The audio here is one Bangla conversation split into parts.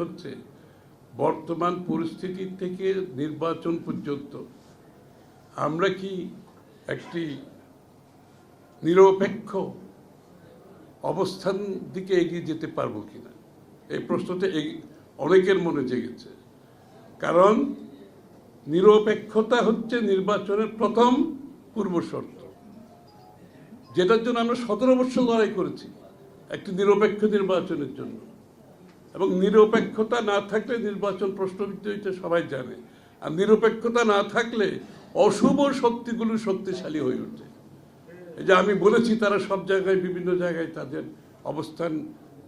হচ্ছে বর্তমান পরিস্থিতি থেকে নির্বাচন পর্যন্ত। আমরা কি একটি নিরপেক্ষ অবস্থান দিকে এগিয়ে যেতে পারব কিনা? এই প্রশ্নটা অনেকের মনে জেগেছে। কারণ নিরপেক্ষতা হচ্ছে নির্বাচনের প্রথম পূর্ব শর্ত। যেটার জন্য আমরা সতেরো বছর লড়াই করেছি একটি নিরপেক্ষ নির্বাচনের জন্য। এবং নিরপেক্ষতা না থাকলে নির্বাচন প্রশ্নবিদ্ধ এটা সবাই জানে। আর নিরপেক্ষতা না থাকলে অশুভ শক্তিগুলো শক্তিশালী হয়ে ওঠে। এই যে আমি বলেছি তারা সব জায়গায় বিভিন্ন জায়গায় তাদের অবস্থান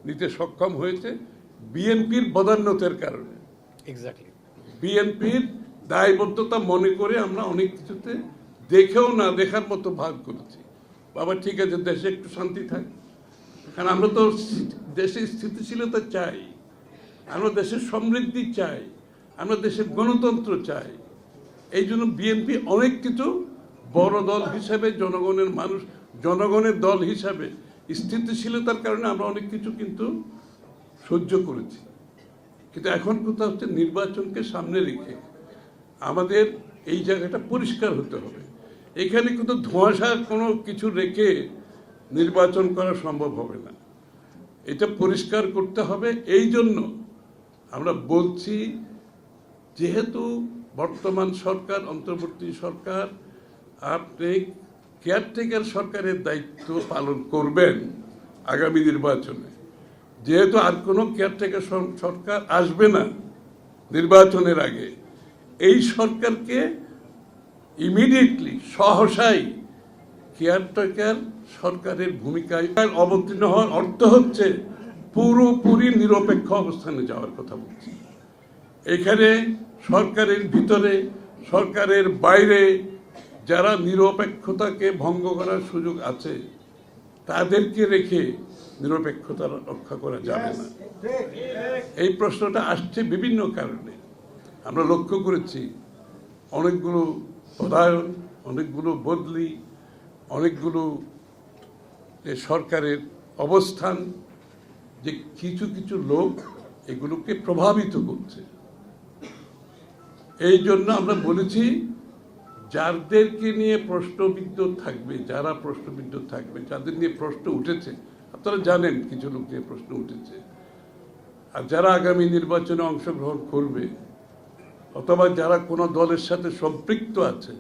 নিতে সক্ষম হয়েছে বিএনপির বদান্যতের কারণে। এক্স্যাক্টলি বিএনপির দায়বদ্ধতা মনে করে আমরা অনেক কিছুতে দেখেও না দেখার মতো ভাগ করেছি। বাবা ঠিক আছে দেশে একটু শান্তি থাক। কারণ আমরা তো দেশে স্থিতিশীলতা চাই। আমরা দেশের সমৃদ্ধি চাই, আমরা দেশের গণতন্ত্র চাই। এই জন্য বিএনপি অনেক কিছু বড় দল হিসাবে, জনগণের মানুষ, জনগণের দল হিসাবে স্থিতিশীলতার কারণে আমরা অনেক কিছু কিন্তু সহ্য করেছি। কিন্তু এখন কথা হচ্ছে নির্বাচনকে সামনে রেখে আমাদের এই জায়গাটা পরিষ্কার হতে হবে। এখানে কিন্তু ধোঁয়াশা কোনো কিছু রেখে নির্বাচন করা সম্ভব হবে না। এটা পরিষ্কার করতে হবে। এই জন্য আমরা বলছি, যেহেতু বর্তমান সরকার, অন্তর্বর্তী সরকার, আপনি কেয়ারটেকার সরকারের দায়িত্ব পালন করবেন আগামী নির্বাচনে। যেহেতু আর কোনো কেয়ারটেকার সরকার আসবে না নির্বাচনের আগে, এই সরকারকে ইমিডিয়েটলি সহসাই কেয়ারটেকার সরকারের ভূমিকায় অবতীর্ণ হওয়ার অর্থ হচ্ছে পুরোপুরি নিরপেক্ষ অবস্থানে যাওয়ার কথা বলছি। এখানে সরকারের ভিতরে, সরকারের বাইরে যারা নিরপেক্ষতাকে ভঙ্গ করার সুযোগ আছে, তাদেরকে রেখে নিরপেক্ষতা রক্ষা করা যাবে না। এই প্রশ্নটা আসছে বিভিন্ন কারণে। আমরা লক্ষ্য করেছি, অনেকগুলো পদায়ন অনেকগুলো বদলি, অনেকগুলো সরকারের অবস্থান যে কিছু কিছু লোক এগুলোকে প্রভাবিত করছে। এই জন্য আমরা বলেছি, যাদেরকে নিয়ে প্রশ্নবিদ্ধ থাকবে, যারা প্রশ্নবিদ্ধ থাকবে, যাদের নিয়ে প্রশ্ন উঠেছে, আপনারা জানেন কিছু লোক নিয়ে প্রশ্ন উঠেছে। আর যারা আগামী নির্বাচনে অংশগ্রহণ করবে, অথবা যারা কোনো দলের সাথে সম্পৃক্ত আছে,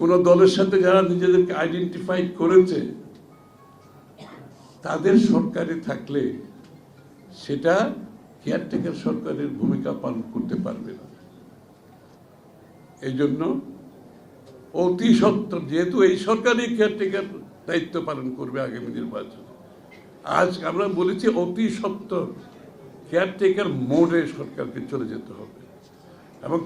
কোনো দলের সাথে যারা নিজেদেরকে আইডেন্টিফাই করেছে তাদের সরকারে থাকলে সেটা কেয়ারটেকার সরকারের ভূমিকা পালন করতে পারবে না। এই জন্য অতি সত্ত্বর যেহেতু এই সরকারই কেয়ারটেকার দায়িত্ব পালন করবে আগামী নির্বাচনে, আজ আমরা বলেছি অতি সত্ত্বর কেয়ারটেকার মোডে সরকারকে চলে যেতে হবে এবং